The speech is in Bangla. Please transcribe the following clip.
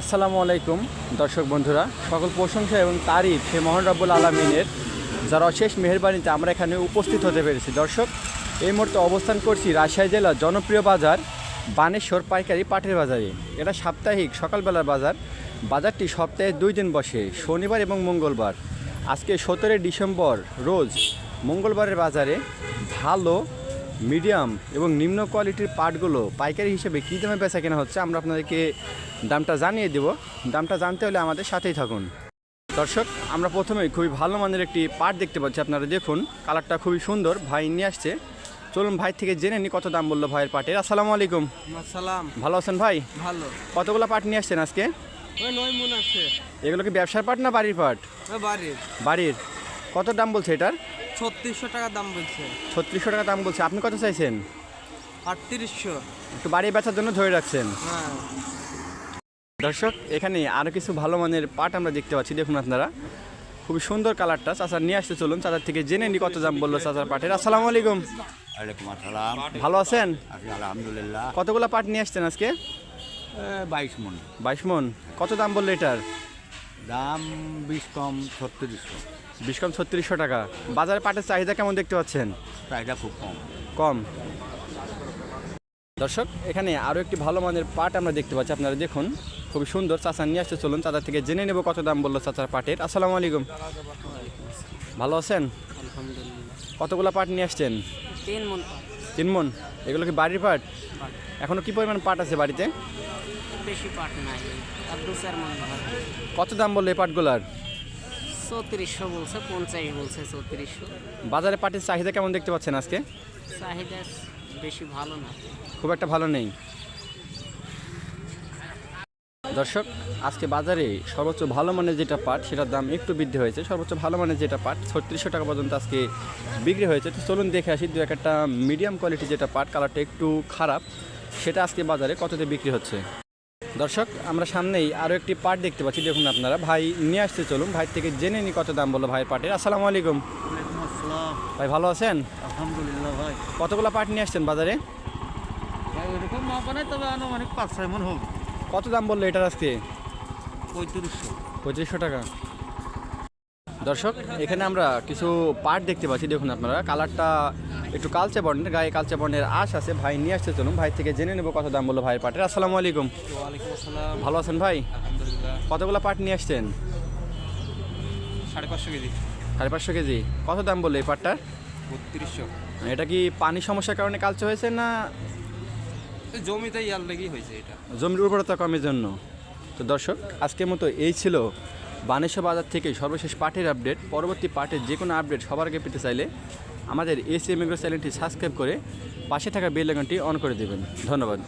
আসসালামু আলাইকুম, দর্শক বন্ধুরা। সকল প্রশংসা এবং তারিফ সে মোহন রব্বুল আলমিনের। যারা অশেষ মেহরবানিতে আমরা এখানে উপস্থিত হতে পেরেছি। দর্শক, এই মুহূর্তে অবস্থান করছি রাজশাহী জেলার জনপ্রিয় বাজার, বানেশ্বর পাইকারি পাটের বাজারে। এটা সাপ্তাহিক সকালবেলার বাজার। বাজারটি সপ্তাহে দুই দিন বসে, শনিবার এবং মঙ্গলবার। আজকে সতেরোই ডিসেম্বর, রোজ মঙ্গলবারের বাজারে ভালো মিডিয়াম এবং নিম্ন কোয়ালিটির পাটগুলো পাইকারি হিসেবে কী দামে বেচা কেনা হচ্ছে আমরা আপনাদেরকে দামটা জানিয়ে দেব। দামটা জানতে হলে আমাদের সাথেই থাকুন। দর্শক আমরা প্রথমে খুবই ভালো মানের একটি পাট দেখতে পাচ্ছি। আপনারা দেখুন কালারটা খুবই সুন্দর ভাই নিয়ে আসছে। চলুন ভাই থেকে জেনে নি কত দাম বলল ভাইয়ের পাটের। আসসালামু আলাইকুম। আসসালাম। ভালো আছেন ভাই? ভালো। কতগুলো পাট নিয়ে আসছেন আজকে? এগুলো কি ব্যবসার পাট না বাড়ির পাট? বাড়ির। বাড়ির। কত দাম বলছে এটার? ছত্রিশশো টাকা দাম বলছে। ছত্রিশশো টাকা দাম বলছে। আপনি কত চাইছেন? আটত্রিশশো। একটু বাড়ি বেচার জন্য ধরে রাখছেন। হ্যাঁ। দর্শক এখানে আরও কিছু ভালো মানের পাট আমরা দেখতে পাচ্ছি। দেখুন আপনারা খুবই সুন্দর কালারটা। চাচা নিয়ে আসতে চলুন। চাচার থেকে জেনে নি কত দাম বলল চাচার পাটের। আসসালামু আলাইকুম। ওয়ালাইকুম আসসালাম। ভালো আছেন? আছি আলহামদুলিল্লাহ। কতগুলো পাট নিয়ে আসছেন আজকে? বাইশ মন। বাইশ মন। কত দাম বলল এটার? দাম বিশ কম ছত্রিশশো বিশ কম ছত্রিশশো টাকা। বাজারে পাটের চাহিদা কেমন দেখতে পাচ্ছেন? চাহিদা খুব কম। কম। দর্শক এখানে আরও একটি ভালো মানের পাট আমরা দেখতে পাচ্ছি। আপনারা দেখুন খুবই সুন্দর চাচা নিয়ে আসতে চলুন চাচার থেকে জেনে নেব কত দাম বলল চাচার পাটের। আসসালামু আলাইকুম। ভালো আছেন? কতগুলো পাট নিয়ে আসছেন? তিন মন তিন মন? এগুলো কি বাড়ির পাট? এখনও কি পরিমাণ পাট আছে বাড়িতে? বেশি পাট নাই মন কত দাম বলল এই পাটগুলার? চৌত্রিশশো বলছে পঞ্চাশ বলছে চৌত্রিশশো। বাজারে পাটের চাহিদা কেমন দেখতে পাচ্ছেন আজকে? চাহিদা বেশি ভালো না। খুব একটা ভালো নেই। দর্শক আজকে বাজারে সর্বোচ্চ ভালো মানের যেটা পাট সেটার দাম একটু বৃদ্ধি হয়েছে। সর্বোচ্চ ভালো মানের যেটা পাট ছত্রিশশো টাকা পর্যন্ত আজকে বিক্রি হয়েছে। তো চলুন দেখে আসি দু একটা মিডিয়াম কোয়ালিটি যেটা পাট কালারটা একটু খারাপ। সেটা আজকে বাজারে কততে বিক্রি হচ্ছে? দর্শক আমরা সামনেই আরও একটি পাট দেখতে পাচ্ছি। দেখুন আপনারা ভাই নিয়ে আসতে চলুন। ভাই থেকে জেনে নি কত দাম বলল ভাইয়ের পাটের। আসসালামু আলাইকুম। ভাই ভালো আছেন? আলহামদুলিল্লাহ ভাই। কতগুলো পাট নিয়ে আসছেন বাজারে? তবে আনুমানিক পাঁচ ছয় মন কত দাম বলল এটার আজকে? পঁয়ত্রিশশো। পঁয়ত্রিশশো টাকা। দর্শক এখানে আমরা কিছু পাট দেখতে পাচ্ছি। দেখুন আপনারা কালারটা একটু কালচে বর্ণের গায়ে কালচে বর্ণের আশ আছে। ভাই নিয়ে আসতে চলুন ভাই থেকে জেনে নেব কত দাম বলল ভাইয়ের পাটের। আসসালামু আলাইকুম। ভালো আছেন ভাই? কতগুলো পাট নিয়ে আসছেন? সাড়ে পাঁচশো কেজি। সাড়ে পাঁচশো কেজি। কত দাম বলল এই পাটটার বত্রিশশো। এটা কি পানি সমস্যার কারণে কালচে হয়েছে না জমিতে ইয়ার লেগেই হয়েছে এটা? জমির উর্বরতা কমের জন্য? তো দর্শক আজকের মতো এই ছিল বানেশ্বর বাজার থেকে সর্বশেষ পাটের আপডেট। পরবর্তী পাটের যে কোনো আপডেট সবার আগে পেতে চাইলে আমাদের এসি এমএগ্রো চ্যানেলটি সাবস্ক্রাইব করে পাশে থাকা বেল আইকনটি অন করে দেবেন। ধন্যবাদ।